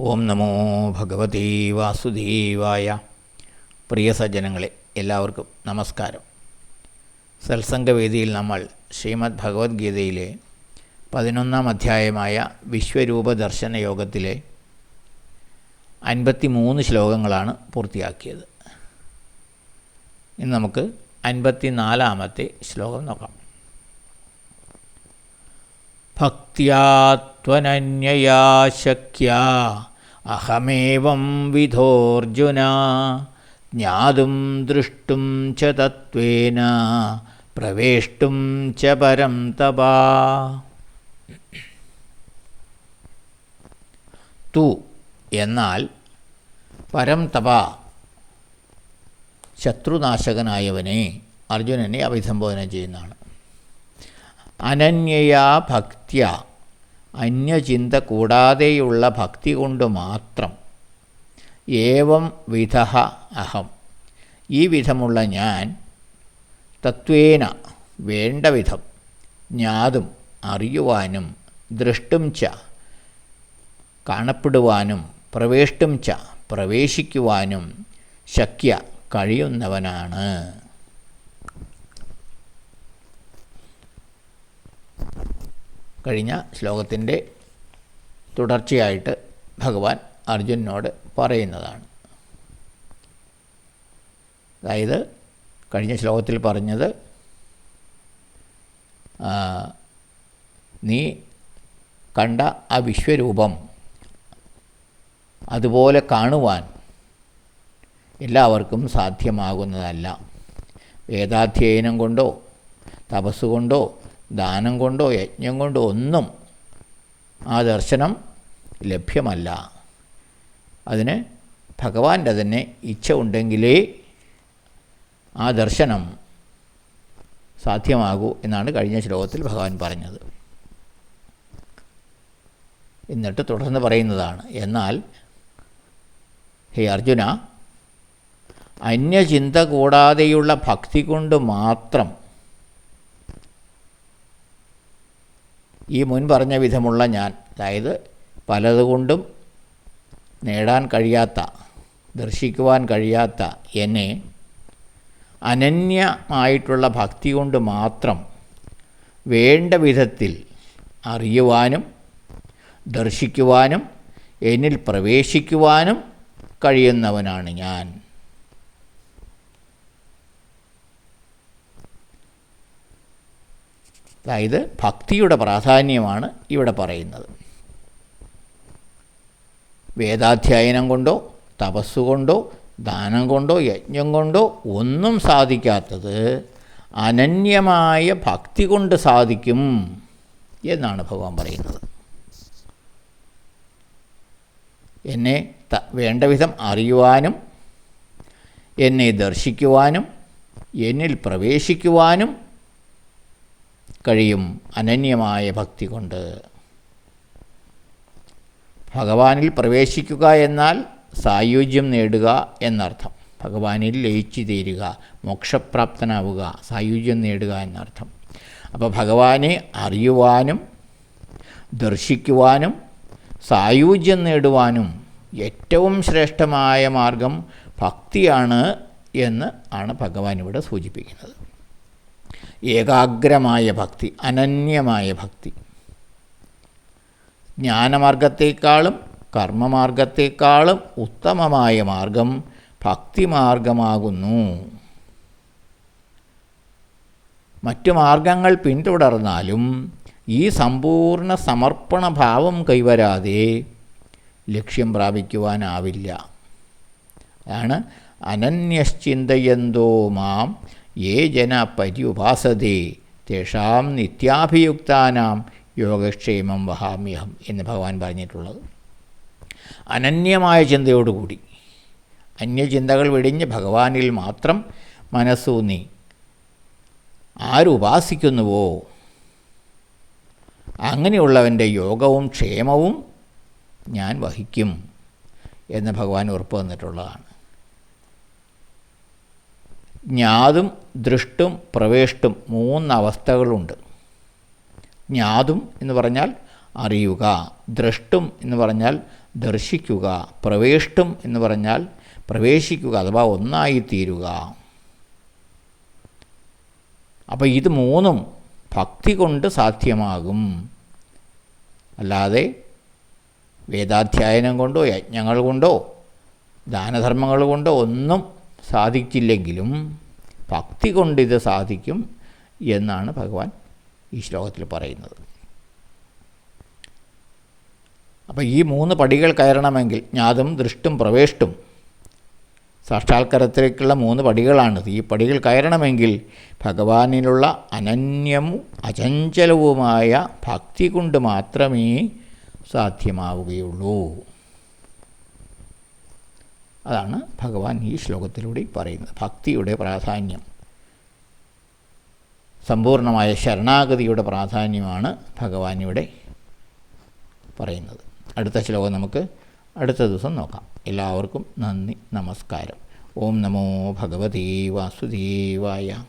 ഓം നമോ ഭഗവതി വാസുദേവായ. പ്രിയ സജ്ജനങ്ങളെ എല്ലാവർക്കും നമസ്കാരം. സത്സംഗവേദിയിൽ നമ്മൾ ശ്രീമദ് ഭഗവത്ഗീതയിലെ പതിനൊന്നാം അധ്യായമായ വിശ്വരൂപ ദർശന യോഗത്തിലെ അൻപത്തി മൂന്ന് ശ്ലോകങ്ങളാണ് പൂർത്തിയാക്കിയത്. ഇന്ന് നമുക്ക് അൻപത്തി നാലാമത്തെ ശ്ലോകം നോക്കാം. ശക്യ അഹമേവം വിധോർജുന ജ്ഞാതും ദൃഷ്ടും ച തത്വേന പ്രവേഷ്ടും ച പരം തപാ. തു എന്നാൽ പരം തപ ശത്രുനാശകനായവനെ അർജുനനെ അഭിസംബോധന ചെയ്യുന്നതാണ്. അനന്യയാ ഭക്ത്യ അന്യചിന്ത കൂടാതെയുള്ള ഭക്തി കൊണ്ട് മാത്രം. ഏവം വിധ അഹം. ഈ വിധമുള്ള ഞാൻ തത്വേന വേണ്ട വിധം ജ്ഞാതും അറിയുവാനും ദൃഷ്ടും ച കാണപ്പെടുവാനും പ്രവേഷ്ടും ച പ്രവേശിക്കുവാനും ശക്യ കഴിയുന്നവനാണ്. കഴിഞ്ഞ ശ്ലോകത്തിന്റെ തുടർച്ചയായിട്ട് ഭഗവാൻ അർജുനോട് പറയുന്നതാണ്. അതായത് കഴിഞ്ഞ ശ്ലോകത്തിൽ പറഞ്ഞത് നീ കണ്ട ആ വിശ്വരൂപം അതുപോലെ കാണുവാൻ എല്ലാവർക്കും സാധ്യമാകുന്നതല്ല. വേദാധ്യയനം കൊണ്ടോ തപസ് കൊണ്ടോ ദാനം കൊണ്ടോ യജ്ഞം കൊണ്ടോ ഒന്നും ആ ദർശനം ലഭ്യമല്ല. അതിന് ഭഗവാന്റെ തന്നെ ഇച്ഛ ഉണ്ടെങ്കിലേ ആ ദർശനം സാധ്യമാകൂ എന്നാണ് കഴിഞ്ഞ ശ്ലോകത്തിൽ ഭഗവാൻ പറഞ്ഞത്. എന്നിട്ട് തുടർന്ന് പറയുന്നതാണ് എന്നാൽ ഹേ അർജുന അന്യചിന്ത കൂടാതെയുള്ള ഭക്തി കൊണ്ട് മാത്രം ഈ മുൻ പറഞ്ഞ വിധമുള്ള ഞാൻ. അതായത് പലതുകൊണ്ടും നേടാൻ കഴിയാത്ത ദർശിക്കുവാൻ കഴിയാത്ത എന്നെ അനന്യമായിട്ടുള്ള ഭക്തി കൊണ്ട് മാത്രം വേണ്ട വിധത്തിൽ അറിയുവാനും ദർശിക്കുവാനും എന്നിൽ പ്രവേശിക്കുവാനും കഴിയുന്നവനാണ് ഞാൻ. അതായത് ഭക്തിയുടെ പ്രാധാന്യമാണ് ഇവിടെ പറയുന്നത്. വേദാധ്യയനം കൊണ്ടോ തപസ്സുകൊണ്ടോ ദാനം കൊണ്ടോ യജ്ഞം കൊണ്ടോ ഒന്നും സാധിക്കാത്തത് അനന്യമായ ഭക്തി കൊണ്ട് സാധിക്കും എന്നാണ് ഭഗവാൻ പറയുന്നത്. എന്നെ വേണ്ട വിധം അറിയുവാനും എന്നെ ദർശിക്കുവാനും എന്നിൽ പ്രവേശിക്കുവാനും കഴിയും അനന്യമായ ഭക്തി കൊണ്ട്. ഭഗവാനിൽ പ്രവേശിക്കുക എന്നാൽ സായുജ്യം നേടുക എന്നർത്ഥം. ഭഗവാനിൽ ലയിച്ചു തീരുക മോക്ഷപ്രാപ്തനാവുക സായുജ്യം നേടുക എന്നർത്ഥം. അപ്പോൾ ഭഗവാനെ അറിയുവാനും ദർശിക്കുവാനും സായുജ്യം നേടുവാനും ഏറ്റവും ശ്രേഷ്ഠമായ മാർഗം ഭക്തിയാണ് എന്ന് ആണ് ഭഗവാൻ ഇവിടെ സൂചിപ്പിക്കുന്നത്. ഏകാഗ്രമായ ഭക്തി അനന്യമായ ഭക്തി. ജ്ഞാനമാർഗത്തേക്കാളും കർമ്മമാർഗത്തേക്കാളും ഉത്തമമായ മാർഗം ഭക്തിമാർഗമാകുന്നു. മറ്റു മാർഗങ്ങൾ പിന്തുടർന്നാലും ഈ സമ്പൂർണ സമർപ്പണ ഭാവം കൈവരാതെ ലക്ഷ്യം പ്രാപിക്കുവാനാവില്ല. അതാണ് അനന്യശ്ചിന്തയന്തോ മാം യേ ജന പര്യുപാസതേ തേഷാം നിത്യാഭിയുക്താനാം യോഗക്ഷേമം വഹാമ്യഹം എന്ന് ഭഗവാൻ പറഞ്ഞിട്ടുള്ളത്. അനന്യമായ ചിന്തയോടുകൂടി. അന്യചിന്തകൾ വെടിഞ്ഞ് ഭഗവാനിൽ മാത്രം മനസ്സൂന്നി. ആരുപാസിക്കുന്നുവോ? അങ്ങനെയുള്ളവന്റെ യോഗവും ക്ഷേമവും ഞാൻ വഹിക്കും എന്ന് ഭഗവാൻ ഉറപ്പ് വന്നിട്ടുള്ളതാണ് ജ്ഞാതും ദൃഷ്ടും പ്രവേഷ്ടും മൂന്നവസ്ഥകളുണ്ട്. ജ്ഞാതും എന്ന് പറഞ്ഞാൽ അറിയുക ദ്രഷ്ടും എന്ന് പറഞ്ഞാൽ ദർശിക്കുക പ്രവേഷ്ടും എന്ന് പറഞ്ഞാൽ പ്രവേശിക്കുക അഥവാ ഒന്നായിത്തീരുക. അപ്പോൾ ഇത് മൂന്നും ഭക്തി കൊണ്ട് സാധ്യമാകും. അല്ലാതെ വേദാധ്യായനം കൊണ്ടോ യജ്ഞങ്ങൾ കൊണ്ടോ ദാനധർമ്മങ്ങൾ കൊണ്ടോ ഒന്നും സാധിച്ചില്ലെങ്കിലും ഭക്തി കൊണ്ട് ഇത് സാധിക്കും എന്നാണ് ഭഗവാൻ ഈ ശ്ലോകത്തിൽ പറയുന്നത്. അപ്പോൾ ഈ മൂന്ന് പടികൾ കയറണമെങ്കിൽ ജ്ഞാതും ദൃഷ്ടും പ്രവേഷ്ടും സാക്ഷാത്കാരത്തിലേക്കുള്ള മൂന്ന് പടികളാണിത് ഈ പടികൾ കയറണമെങ്കിൽ ഭഗവാനിലുള്ള അനന്യവും അചഞ്ചലവുമായ ഭക്തി കൊണ്ട് മാത്രമേ സാധ്യമാവുകയുള്ളൂ. അതാണ് ഭഗവാൻ ഈ ശ്ലോകത്തിലൂടെ പറയുന്നത്. ഭക്തിയുടെ പ്രാധാന്യം. സമ്പൂർണമായ ശരണാഗതിയുടെ പ്രാധാന്യമാണ് ഭഗവാൻ ഇവിടെ പറയുന്നത്. അടുത്ത ശ്ലോകം നമുക്ക് അടുത്ത ദിവസം നോക്കാം. എല്ലാവർക്കും നന്ദി നമസ്കാരം. ഓം നമോ ഭഗവതേ വാസുദേവായ.